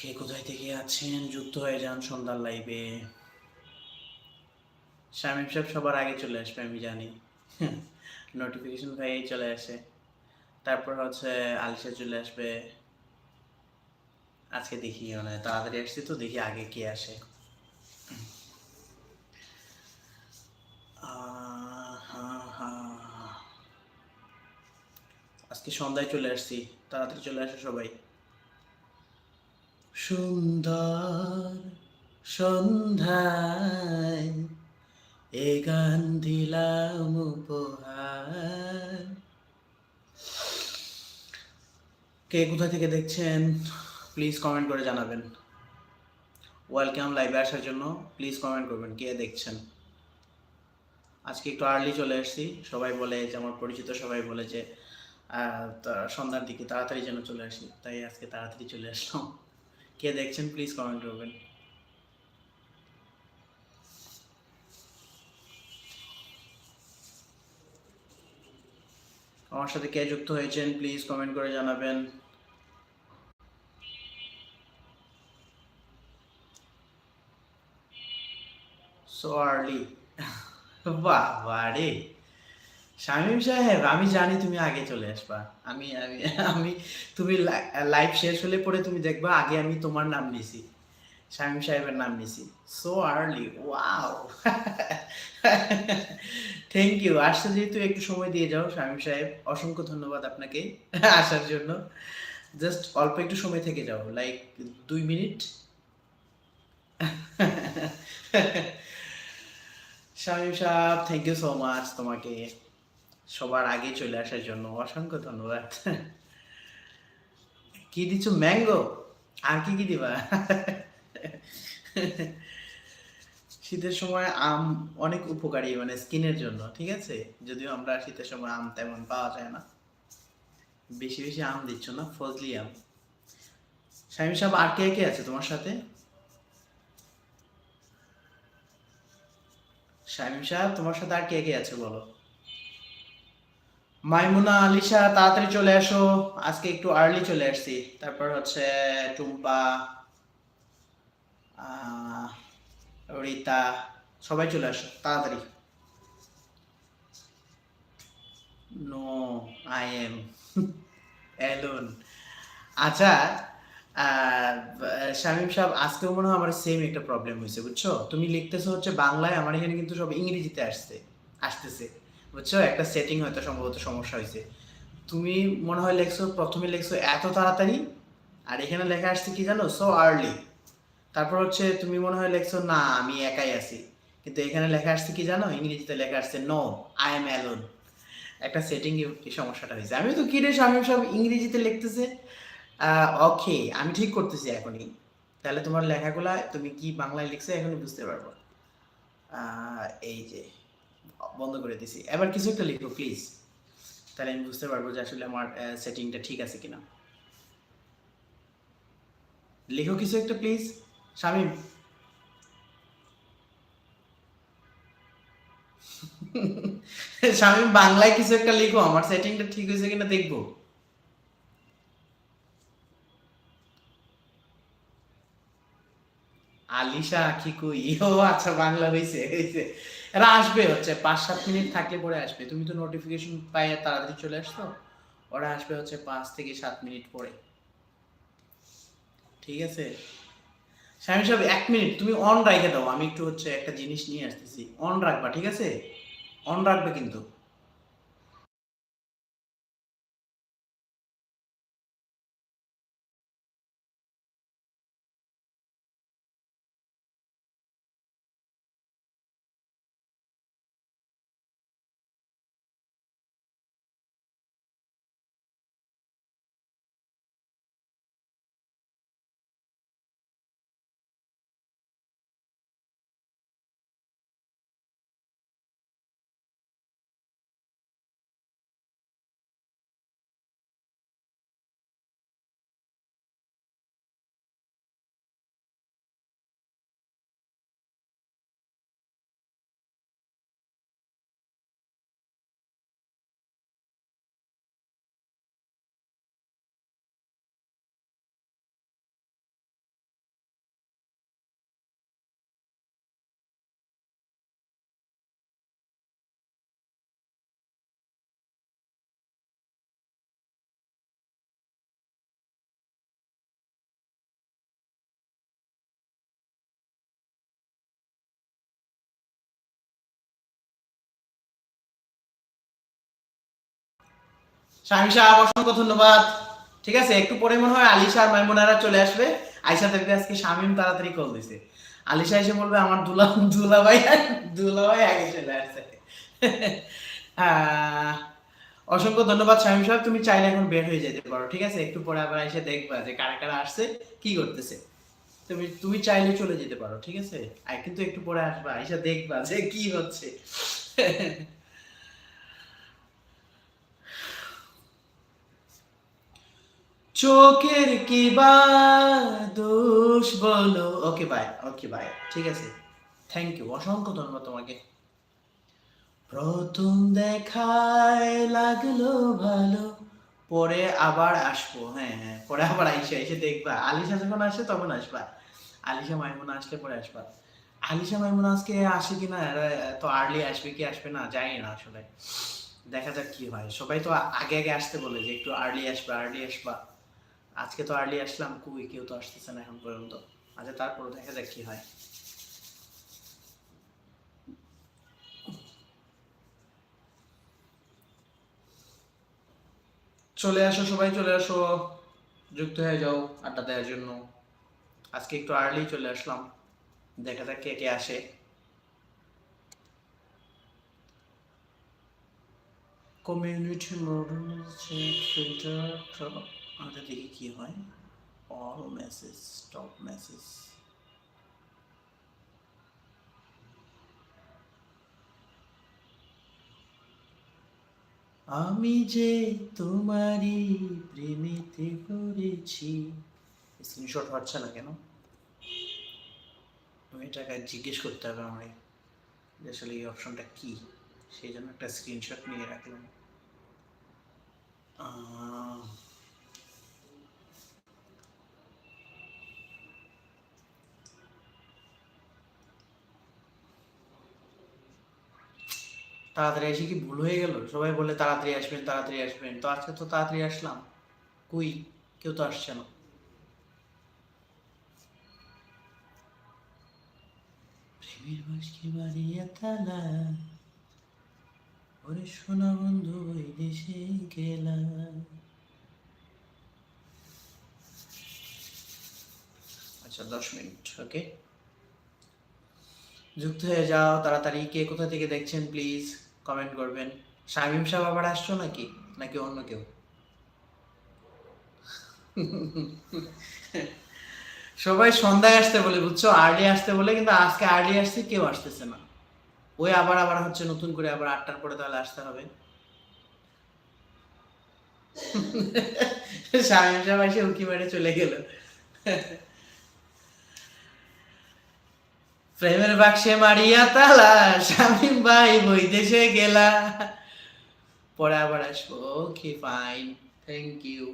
কে কোথায় থেকে আছেন? যুক্ত হয়ে যান সন্ধ্যার লাইভে শামিম সাহেব সবার আগে চলে আসবে, আমি জানি। নোটিফিকেশন পাইয়েই চলে আসে। তারপর হচ্ছে আলিশা চলে আসবে। আজকে দেখি মানে তাড়াতাড়ি আসছি তো, দেখি আগে কে আসে। আজকে সন্ধ্যায় চলে আসছি, তাড়াতাড়ি চলে আসে সবাই। সুন্দর সন্ধ্যায় এ গান দিলাম উপহার। কে কোথা থেকে দেখছেন প্লিজ কমেন্ট করে জানাবেন। ওয়েলকাম লাইভে আসার জন্য প্লিজ কমেন্ট করবেন কে দেখছেন। আজকে একটু আর্লি চলে এসেছি, সবাই বলে যে, আমার পরিচিত সবাই বলে যে সন্ধ্যার দিকে তাড়াতাড়ি যেন চলে আসি, তাই আজকে তাড়াতাড়ি চলে আসলাম। কে দেখছেন প্লিজ কমেন্ট করবেন আমার সাথে কে যুক্ত হয়েছেন প্লিজ কমেন্ট করে জানাবেন। সো আর্লি বাহ রে। শামীম সাহেব, আমি জানি তুমি আগে চলে আসবা। আমি আমি আমি, তুমি লাইভ শেষ হলে পরে তুমি দেখবা আগে আমি তোমার নাম নিছি। শামীম সাহেবের নাম নিছি। So early wow thank you আসতে যেহেতু একটু সময় দিয়ে যাও, শামীম সাহেব, অসংখ্য ধন্যবাদ আপনাকে আসার জন্য। জাস্ট অল্প একটু সময় থেকে যাও লাইক দুই মিনিট। শামীম সাহেব থ্যাংক ইউ সো মাচ তোমাকে। সবার আগে চলে আসার জন্য। অসংখ্য ধন্যবাদ। কি দিচ্ছ? ম্যাঙ্গো? আর কি কি দিবা? শীতের সময় আম অনেক উপকারী মানে স্কিনের জন্য, ঠিক আছে? যদিও আমরা শীতের সময় আম তেমন পাওয়া যায় না। বেশি বেশি আম দিচ্ছ না, ফজলি আম। শামীম সাহেব, আর কে কে আছে তোমার সাথে? শামীম সাহেব, তোমার সাথে আর কে কে আছে বলো? মাইমুনা, আলিশা, তাড়াতাড়ি চলে আসো। আজকে একটু আর্লি চলে আসছি। তারপর হচ্ছে টুম্পা রীতা, সবাই চলে আসো, তাড়াতাড়ি। নো আই এম অ্যালোন আচ্ছা শামীম সাহেব, আজকেও মনে হয় আমার সেম একটা প্রবলেম হয়েছে, বুঝছ? তুমি লিখতেছো হচ্ছে বাংলায়, আমার এখানে কিন্তু সব ইংরেজিতে আসছে, আসতেছে। বুঝছ? একটা সেটিং হয়তো সম্ভবত সমস্যা হয়েছে। তুমি মনে হয় লেখছো, প্রথমে লেখছো, এত তাড়াতাড়ি? আর এখানে লেখা আসছে কি জানো? সো আর্লি তারপর হচ্ছে তুমি মনে হয় লেখছো, না, আমি একাই আছি। কিন্তু এখানে লেখা আসছে কি জানো? ইংরেজিতে লেখা আসছে নো আই এম অ্যালোন একটা সেটিং এই সমস্যাটা হয়েছে। আমি তো কিরে স্বামী সব ইংরেজিতে লিখতেছে। ওকে আমি ঠিক করতেছি এখনই। তাহলে তোমার লেখাগুলা তুমি কি বাংলায় লিখছো এখনই বুঝতে পারব। এই যে। বন্ধ করে দিছি। এবার কিছু একটা লিখো প্লিজ তাহলে আমি বুঝতে পারব যে আসলে আমার সেটিংটা ঠিক আছে কিনা। লিখো কিছু একটা প্লিজ শামিম। শামিম, বাংলায় কিছু একটা লিখো। আমার সেটিংটা ঠিক হয়েছে কিনা দেখব। আলিশা কি কই? ও আচ্ছা বাংলা হয়েছে হয়েছে এরা আসবে হচ্ছে পাঁচ সাত মিনিট থাকলে পরে আসবে। তুমি তো নোটিফিকেশন পাই তাড়াতাড়ি চলে আসতো ওরা আসবে হচ্ছে পাঁচ থেকে সাত মিনিট পরে। ঠিক আছে? স্বামী সাহেব, এক মিনিট, তুমি অন রাখে দাও, আমি একটু হচ্ছে একটা জিনিস নিয়ে আসতেছি। অন রাখবা, ঠিক আছে? অন রাখবে কিন্তু। স্বামী সাহেব, অসংখ্য ধন্যবাদ। ঠিক আছে, একটু পরে মনে হয় আলিশা আর মাইমুনারা চলে আসবে। আইসা থেকে আজকে শামিম তাড়াতাড়ি কল দিছে। আলিশা এসে বলবে, আমার দুলা দুলা ভাই দুলা ভাই আগে চলে আসছে। অসংখ্য ধন্যবাদ শামিম সাহেব, তুমি চাইলে এখন বের হয়ে যেতে পারো। ঠিক আছে, একটু পরে আবার এসে দেখবা যে কারা কারা আসছে, কি করতেছে। তুমি তুমি চাইলে চলে যেতে পারো, ঠিক আছে? কিন্তু একটু পরে আসবা এসে দেখবা যে কি হচ্ছে। চোখের কি বা দোষ বলো? ওকে বাই ওকে বাই ঠিক আছে। থ্যাংক ইউ অসংখ্য ধন্যবাদ তোমাকে। প্রথম দেখায় লাগল ভালো, পরে আবার আসব। হ্যাঁ হ্যাঁ পরে আবার আইসা, এসে দেখবা। আলিশা যখন আসে তখন আসবা। আলিশা মাইমুনা আসলে পরে আসবা। আলিশা মাইমুনা আজকে আসে কিনা, এরা তো আর্লি আসবে কি আসবে না, জানি না আসলে। দেখা যাক কি হয়। সবাই তো আগে আগে আসতে বলে যে একটু আর্লি আসবা আর্লি আসবা। আজকে তো আর্লি আসলাম, কুই, কেউ তো আসতেছে না এখন পর্যন্ত। আচ্ছা তারপর দেখা যাক কি হয়। চলে আসো সবাই, চলে আসো। যুক্ত হয়ে যাও আড্ডা দেওয়ার জন্য। আজকে একটু আর্লি চলে আসলাম। দেখা যাক কে কে আসে। কমিউনিটি মডেল ফিল্টার আমাদের দেখি কি হয়? অল মেসেজ টপ মেসেজ আমি যে তোমারই প্রেমেতে পড়েছি। স্ক্রিনশট হচ্ছে না কেন? এটাকে জিজ্ঞেস করতে হবে আমার আসলে এই অপশনটা কি? সেই জন্য একটা স্ক্রিনশট নিয়ে রাখলাম। তাড়াতাড়ি এসে কি ভুল হয়ে গেল? সবাই বলে তাড়াতাড়ি আসবেন তাড়াতাড়ি আসবেন। তো আজকে তো তাড়াতাড়ি আসলাম। কুই? কেউ তো আসছে না। প্রেমের বাসকে ওরে সোনা বন্ধু, ওই দেশে আচ্ছা দশ মিনিট, ওকে? যুক্ত হয়ে যাও, তাড়াতাড়ি। কে কোথা থেকে দেখছেন, প্লিজ? কমেন্ট করবেন। শামিম সাহেব আবার আসছো নাকি? নাকি অন্য কেউ? সবাই সন্ধ্যায় আসতে বলে, বুঝছ? আর্লি আসতে বলে, কিন্তু আজকে আর্লি আসছে, কেউ আসতেছে না। ওই আবার আবার হচ্ছে নতুন করে আবার আটটার পরে তাহলে আসতে হবে। শামিম সাহেব এসে উকি মেরে চলে গেল। প্রেমের বাক্সে মারিয়া তালা স্বামী ভাই বৈদেশে গেলা। পরে আবার আসব। ওকে ফাইন থ্যাংক ইউ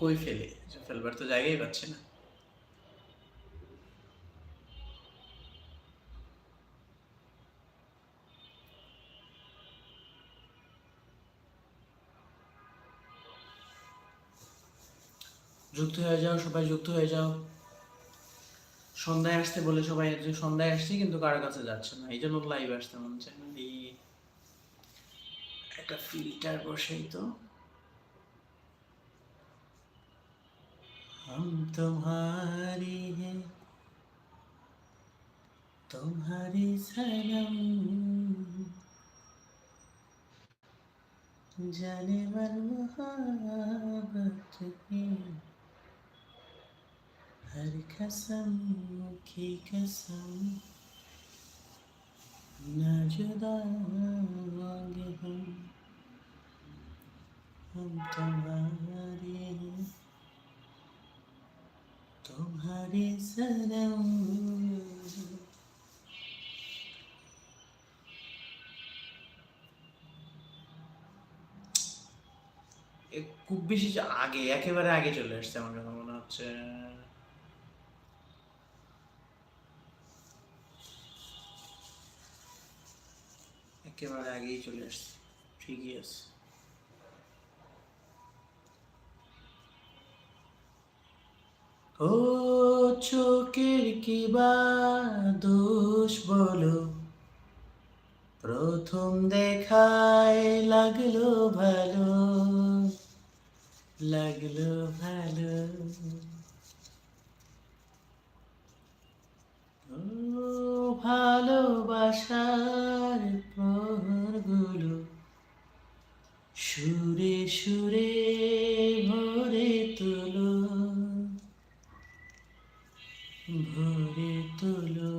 কই ফেলে? ফেলবার তো জায়গাই পাচ্ছে না। যুক্ত হয়ে যাও সবাই যুক্ত হয়ে যাও সন্ধ্যায় আসতে বলে সবাই যে সন্ধ্যায় আসছি কিন্তু কারো কাছে যাচ্ছে না এই জন্য লাইভ আসতে মন চায় না এই একটা ফিল্টার বসেই তো हम तुम्हारी हैं तुम्हारी सनम जाने मन मोहब्बत की हर कसम की कसम न जुदा होंगे हम हम तुम्हारे हैं तुम्हारे सनम এ খুব বেশি যে আগে একেবারে আগে চলে আসছে আমার কাছে মনে হচ্ছে একেবারে আগেই চলে আসছে। ঠিকই আছে। ও চোখের কি বা দোষ বলো? প্রথম দেখায় লাগল ভালো লাগল ভালো ও ভালোবাসার প্রহরগুলো সুরে সুরে ভরে তোলো ভরে তোলো।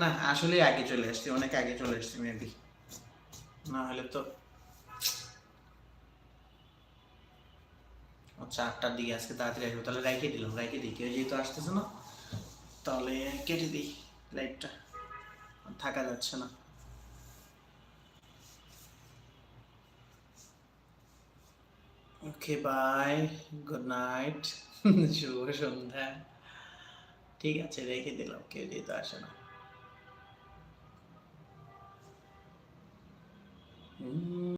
না আসলে আগে চলে আসছি, অনেক আগে চলে আসছি, মেবি। না হলে তো আচ্ছা আটটার দিকে, আজকে তাড়াতাড়ি আসব। তাহলে রাইখে দিলাম রাইখে দিই, কেউ যেহেতু আসতেছে না, তাহলে কেটে দিই লাইটটা থাকা যাচ্ছে না। ওকে বাই গুড নাইট শুভ সন্ধ্যা। ঠিক আছে, রেখে দিলাম, কেউ যেহেতু আসে না। হুম